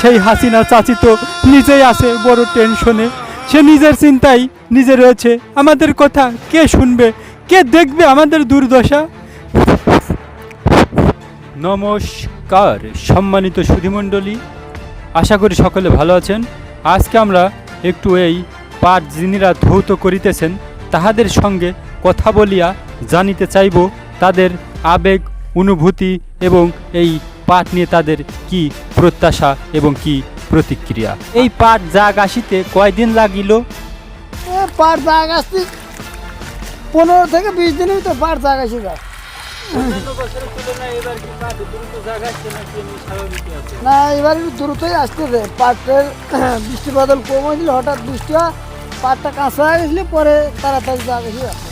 সেই হাসিনা চাচি তো নিজেই আছে বড় টেনশনে। সে নিজের চিন্তায় নিজে রয়েছে। আমাদের কথা কে শুনবে? কে দেখবে আমাদের দুর্দশা? নমস্কার, সম্মানিত সুধীমণ্ডলী। আশা করি সকলে ভালো আছেন। আজকে আমরা একটু এই পাঠ যিনিরা ধৌত করিতেছেন, তাহাদের সঙ্গে কথা বলিয়া জানিতে চাইব তাদের আবেগ, অনুভূতি এবং এই পাঠ নিয়ে তাদের কি প্রত্যাশা এবং কি প্রতিক্রিয়া? এই পাঠ জাগ আসিতে কয়দিন লাগিল? পাট দাগ আসতে পনেরো থেকে বিশ দিনের ভিতরে পাট দাগ আসে যায় না, এবার একটু দ্রুতই আসতেছে পাটের বৃষ্টি বাদল কম হয়েছিল, হঠাৎ বৃষ্টি পাটটা কাঁচা হয়ে গেছিল, পরে তাড়াতাড়ি এসে যাচ্ছে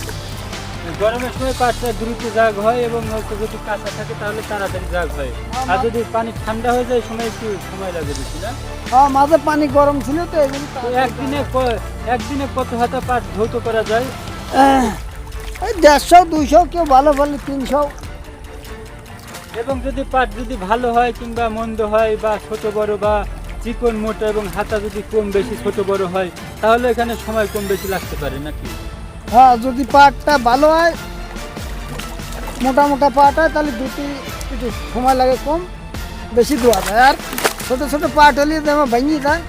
গরমের সময় পাটটা দ্রুত জাগ হয় এবং হয়তো যদি কাঁচা থাকে তাহলে তাড়াতাড়ি জাগ হয়। আর যদি পানি ঠান্ডা হয়ে যায় সময় একটু সময় লাগে বেশি না? হ্যাঁ মাঝে পানি গরম ছিল তো একদিনে একদিনে কত হাতা পাট ধৌত করা যায়? এই দেড়শো দুইশো কেউ ভালো ভালো তিনশো। এবং যদি পাট যদি ভালো হয় কিংবা মন্দ হয় বা ছোট বড় বা চিকন মোটা এবং হাতা যদি কম বেশি ছোট বড় হয় তাহলে এখানে সময় কম বেশি লাগতে পারে নাকি? হ্যাঁ যদি পাটটা ভালো হয় মোটা মোটা পাট হয় তাহলে দুটি একটু সময় লাগে কম বেশি ধোয়া যায়। আর ছোটো ছোটো পাট হলে যেমন ভেঙে যায়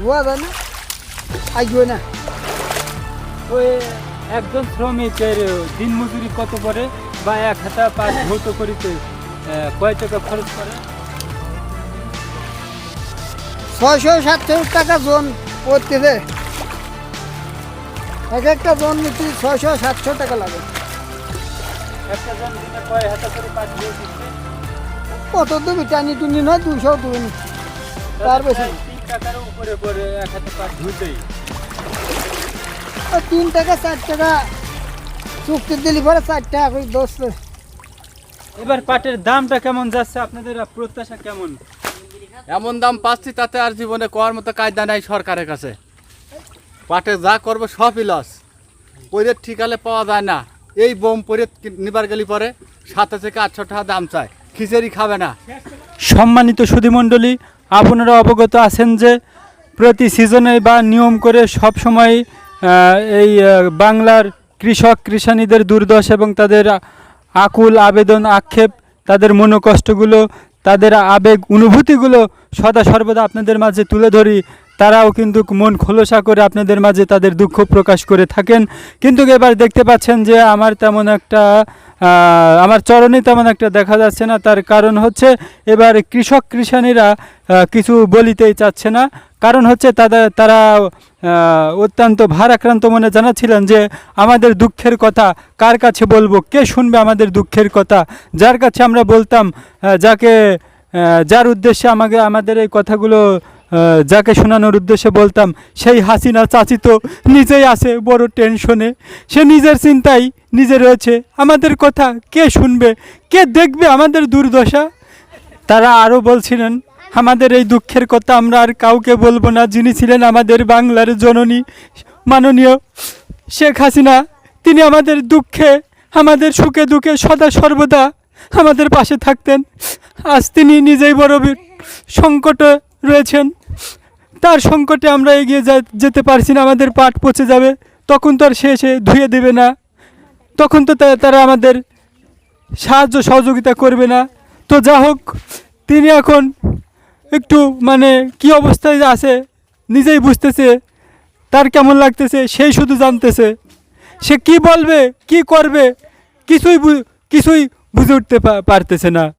ধোয়া যায় না আগিয়ে না। ওই একজন শ্রমিকের দিন মজুরি কত পড়ে বা এক হাতা পাট ধৌত করিতে আহ, কয় টাকা খরচ করে ছয়শো সাতশো টাকা জোন পড়তেছে। এক একটা জোন নিতে ছয়শো সাতশো টাকা লাগে। একটা জন দিনে কয় হাতা করে পাট কত দেবে টানি টুনি নয় দুশো দুন তার বেশি। তিন টাকার উপরে এক ধুতেই তিন টাকা চার টাকা। চুক্তি দিলি পরে চার টাকা করে দোষ এবার পাটের দামটা কেমন যাচ্ছে? আপনাদের প্রত্যাশা কেমন? এমন দাম পাচ্ছি তাতে আর জীবনে করার মতো কায়দা নাই সরকারের কাছে। পাটে যা করব সবই লস পরে ঠিকালে পাওয়া যায় না। এই বোম পরে নিবার গেলি পরে সাথে থেকে আটশো টাকা দাম চায়। খিচেড়ি খাবে না। সম্মানিত সুধীমণ্ডলী, আপনারা অবগত আছেন যে প্রতি সিজনে বা নিয়ম করে সব সময় এই বাংলার কৃষক, কৃষানীদের দুর্দশা এবং তাদের আকুল আবেদন, আক্ষেপ, তাদের মনোকষ্টগুলো, তাদের আবেগ, অনুভূতিগুলো সদা সর্বদা আপনাদের মাঝে তুলে ধরি। তারাও কিন্তু মন খোলসা করে আপনাদের মাঝে তাদের দুঃখ প্রকাশ করে থাকেন। কিন্তু এবার দেখতে পাচ্ছেন যে আমার তেমন একটা আমার চরণে তেমন একটা দেখা যাচ্ছে না। তার কারণ হচ্ছে এবার কৃষক কৃষানীরা কিছু বলিতেই চাচ্ছে না। কারণ হচ্ছে তাদের, তারা অত্যন্ত ভারাক্রান্ত মনে জানাচ্ছিলেন যে আমাদের দুঃখের কথা, কার কাছে বলব? কে শুনবে আমাদের দুঃখের কথা? যার কাছে আমরা বলতাম যাকে যার উদ্দেশ্যে আমাকে, আমাদের এই কথাগুলো যাকে শোনানোর উদ্দেশ্যে বলতাম, সেই হাসিনা চাচি তো নিজেই আছে বড় টেনশনে। সে নিজের চিন্তায় নিজে রয়েছে। আমাদের কথা কে শুনবে? কে দেখবে আমাদের দুর্দশা? তারা আরও বলছিলেন, আমাদের এই দুঃখের কথা আমরা আর কাউকে বলব না। যিনি ছিলেন আমাদের বাংলার জননী, মাননীয় শেখ হাসিনা, তিনি আমাদের দুঃখে, আমাদের সুখে দুঃখে সদা সর্বদা আমাদের পাশে থাকতেন। আজ তিনি নিজেই বড় সংকটে রয়েছেন। তার সংকটে আমরা এগিয়ে যা- যেতে পারছি না, আমাদের পাট পচে যাবে, তখন তো আর সে এসে ধুয়ে দেবে না, তখন তো তারা আমাদের সাহায্য সহযোগিতা করবে না। তো যা হোক, তিনি এখন একটু মানে কি অবস্থায় আছে নিজেই বুঝতেছে, তার কেমন লাগতেছে সেই শুধু জানতেছে। সে কি বলবে, কি করবে, কিছুই কিছুই বুঝে উঠতে পারতেছে না।